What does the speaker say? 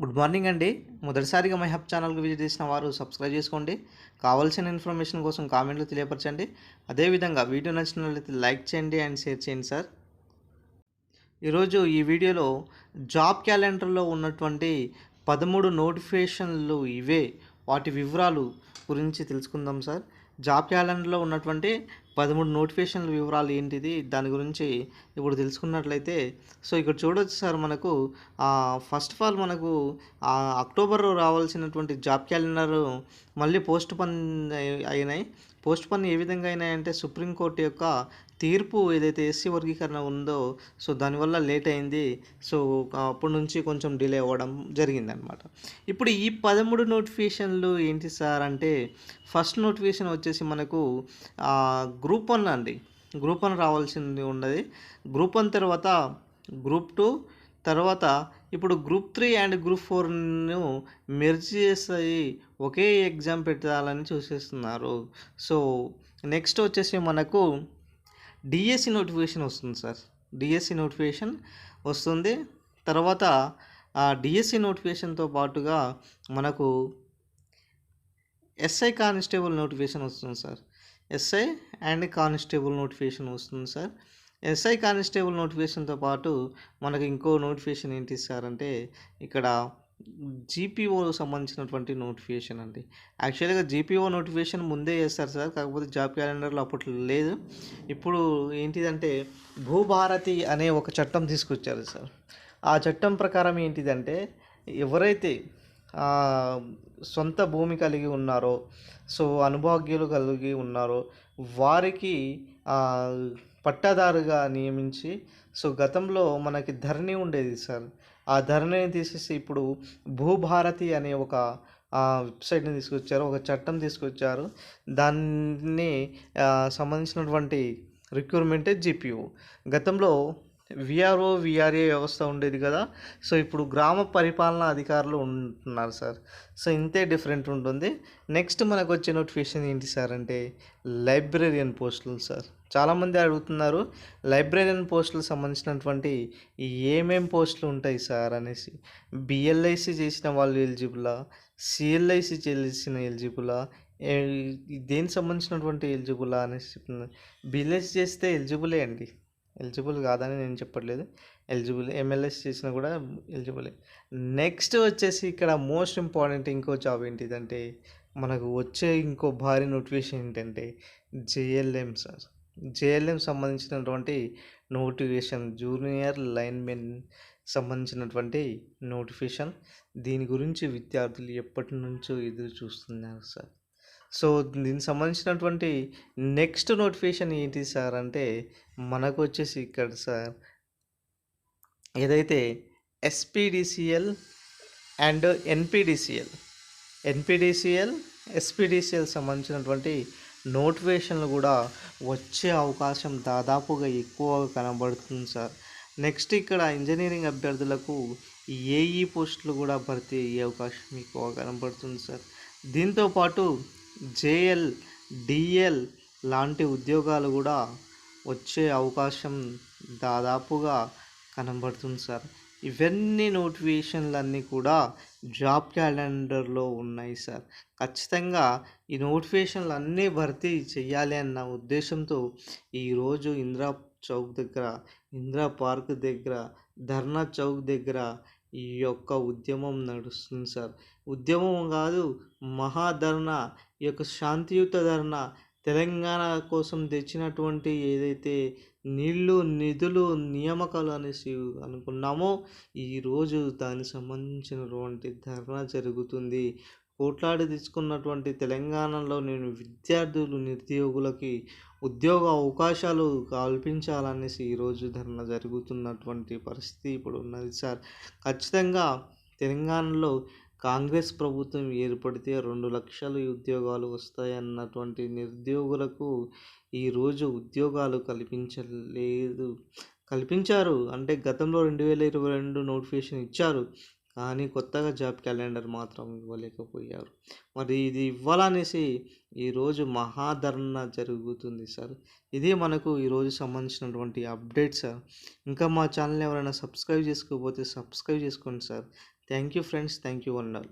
Good morning అండి. మొదటిసారిగా my hub ఛానల్కి విజిట్ చేసిన వారు సబ్స్క్రైబ్ చేసుకోండి. కావాల్సిన ఇన్ఫర్మేషన్ కోసం కామెంట్లు తెలియపరచండి. అదేవిధంగా వీడియో నచ్చినట్లయితే లైక్ చేయండి అండ్ షేర్ చేయండి సార్. ఈరోజు ఈ వీడియోలో జాబ్ క్యాలెండర్లో ఉన్నటువంటి పదమూడు నోటిఫికేషన్లు ఇవే. వాటి వివరాలు గురించి తెలుసుకుందాం సార్. జాబ్ క్యాలెండర్లో ఉన్నటువంటి పదమూడు నోటిఫికేషన్ల వివరాలు ఏంటిది? దాని గురించి ఇప్పుడు తెలుసుకున్నట్లయితే సో ఇక్కడ చూడొచ్చు సార్ మనకు ఫస్ట్ ఆఫ్ ఆల్ మనకు ఆ, అక్టోబర్లో రావాల్సినటువంటి జాబ్ క్యాలెండర్ మళ్ళీ పోస్ట్ పన్ అయినాయి. పోస్ట్ పన్ ఏ విధంగా అయినాయంటే సుప్రీంకోర్టు యొక్క తీర్పు ఏదైతే ఎస్సీ వర్గీకరణ ఉందో సో దానివల్ల లేట్ అయింది. సో అప్పటి నుంచి కొంచెం డిలే అవ్వడం జరిగిందనమాట ఇప్పుడు ఈ పదమూడు నోటిఫికేషన్లు ఏంటి సార్ అంటే ఫస్ట్ నోటిఫికేషన్ వచ్చేసి మనకు గ్రూప్ వన్ అండి. గ్రూప్ వన్ రావాల్సింది ఉన్నది. గ్రూప్ వన్ తర్వాత గ్రూప్ టూ తర్వాత ఇప్పుడు గ్రూప్ త్రీ అండ్ గ్రూప్ ఫోర్ను మెర్జ్ చేసి ఒకే ఎగ్జామ్ పెట్టాలని చూసేస్తున్నారు. సో నెక్స్ట్ వచ్చేసి మనకు డిఎస్సి నోటిఫికేషన్ వస్తుంది సార్. డిఎస్సి నోటిఫికేషన్ వస్తుంది. తర్వాత ఆ డిఎస్సి నోటిఫికేషన్తో పాటుగా మనకు ఎస్ఐ కానిస్టేబుల్ నోటిఫికేషన్ వస్తుంది sir. SI and constable notification వస్తుంది సార్. ఎస్ఐ కానిస్టేబుల్ నోటిఫికేషన్తో పాటు మనకు ఇంకో నోటిఫికేషన్ ఏంటి సార్ అంటే ఇక్కడ జీపీఓ సంబంధించినటువంటి నోటిఫికేషన్ అండి. యాక్చువల్గా జీపీఓ నోటిఫికేషన్ ముందే చేస్తారు సార్ కాకపోతే జాబ్ క్యాలెండర్లో అప్పట్లో లేదు. ఇప్పుడు ఏంటిదంటే భూభారతి అనే ఒక చట్టం తీసుకొచ్చారు సార్. ఆ చట్టం ప్రకారం ఏంటిదంటే ఎవరైతే సొంత భూమి కలిగి ఉన్నారో సో అనుభాగ్యులు కలిగి ఉన్నారో వారికి పట్టాదారుగా నియమించి సో గతంలో మనకి ధరణి ఉండేది సార్. ఆ ధరణిని తీసేసి ఇప్పుడు భూభారతి అనే ఒక వెబ్సైట్ని తీసుకొచ్చారు ఒక చట్టం తీసుకొచ్చారు. దాన్ని సంబంధించినటువంటి రిక్రూట్మెంటే జీపీఓ గతంలో విఆర్ఓ విఆర్ఏ వ్యవస్థ ఉండేది కదా. సో ఇప్పుడు గ్రామ పరిపాలన అధికారులు ఉంటున్నారు సార్. సో ఇంతే డిఫరెంట్ ఉంటుంది. నెక్స్ట్ మనకు వచ్చే నోటిఫికేషన్ ఏంటి సార్ అంటే లైబ్రేరియన్ పోస్టులు సార్. చాలామంది అడుగుతున్నారు లైబ్రేరియన్ పోస్టులకు సంబంధించినటువంటి ఏమేం పోస్టులు ఉంటాయి సార్ అనేసి. బిఎల్ఐసి చేసిన వాళ్ళు ఎలిజిబులా? సిఎల్ఐసి చేసిన ఎలిజిబులా? దేనికి సంబంధించినటువంటి ఎలిజిబులా అనేసి చెప్తున్నారు. బిఎల్ఐసి చేస్తే ఎలిజిబులే అండి. ఎలిజిబుల్ కాదని నేను చెప్పట్లేదు. ఎలిజిబుల్ ఎంఎల్ఎస్ చేసినా కూడా ఎలిజిబులే. నెక్స్ట్ వచ్చేసి ఇక్కడ మోస్ట్ ఇంపార్టెంట్ ఇంకో జాబ్ ఏంటిదంటే మనకు వచ్చే ఇంకో భారీ నోటిఫికేషన్ ఏంటంటే జేఎల్ఎం సార్. జేఎల్ఎం సంబంధించినటువంటి నోటిఫికేషన్ జూనియర్ లైన్మెన్ సంబంధించినటువంటి నోటిఫికేషన్ దీని గురించి విద్యార్థులు ఎప్పటి నుంచో ఎదురు చూస్తున్నారు సార్. సో దీనికి సంబంధించినటువంటి నెక్స్ట్ నోటిఫికేషన్ ఏంటి సార్? అంటే మనకు వచ్చేసి ఇక్కడ సార్ ఏదైతే SPDCL and NPDCL NPDCL SPDCL సంబంధించినటువంటి నోటిఫికేషన్లు కూడా వచ్చే అవకాశం దాదాపుగా ఎక్కువగా కనబడుతుంది సార్. నెక్స్ట్ ఇక్కడ ఇంజనీరింగ్ అభ్యర్థులకు ఏఈ పోస్టులు కూడా భర్తీ అయ్యే అవకాశం ఎక్కువ కనబడుతుంది సార్. దీంతో పాటు జేఎల్ డిఎల్ లాంటి ఉద్యోగాలు కూడా వచ్చే అవకాశం దాదాపుగా కనబడుతుంది సార్. ఇవన్నీ నోటిఫికేషన్లన్నీ కూడా జాబ్ క్యాలెండర్లో ఉన్నాయి సార్. ఖచ్చితంగా ఈ నోటిఫికేషన్లు అన్నీ భర్తీ చేయాలి అన్న ఉద్దేశంతో ఈరోజు ఇందిరా చౌక్ దగ్గర ఇందిరా పార్క్ దగ్గర ధర్నా చౌక్ దగ్గర ఈ యొక్క ఉద్యమం నడుస్తుంది సార్. ఉద్యమం కాదు మహాధర్నా ఈ యొక్క శాంతియుత ధరణ తెలంగాణ కోసం తెచ్చినటువంటి ఏదైతే నీళ్ళు నిధులు నియామకాలు అనేసి అనుకున్నామో ఈరోజు దానికి సంబంధించినటువంటి ధర్నా జరుగుతుంది. కోట్లాడి తీసుకున్నటువంటి తెలంగాణలో నేను విద్యార్థులు నిరుద్యోగులకి ఉద్యోగ అవకాశాలు కల్పించాలనేసి ఈరోజు ధర్నా జరుగుతున్నటువంటి పరిస్థితి ఇప్పుడు ఉన్నది సార్. ఖచ్చితంగా తెలంగాణలో కాంగ్రెస్ ప్రభుత్వం ఏర్పడితే రెండు లక్షల ఉద్యోగాలు వస్తాయన్నటువంటి నిరుద్యోగులకు ఈరోజు ఉద్యోగాలు కల్పించలేదు. కల్పించారు. అంటే గతంలో రెండు వేల ఇరవై రెండు నోటిఫికేషన్ ఇచ్చారు. కానీ కొత్తగా జాబ్ క్యాలెండర్ మాత్రం ఇవ్వలేకపోయారు. మరి ఇది ఇవ్వాలనేసి ఈరోజు మహాధరణ జరుగుతుంది సార్. ఇది మనకు ఈరోజు సంబంధించినటువంటి అప్డేట్ సార్. ఇంకా మా ఛానల్ ఎవరైనా సబ్స్క్రైబ్ చేసుకోకపోతే సబ్స్క్రైబ్ చేసుకోండి sir. Thank you, friends. Thank you, one and all.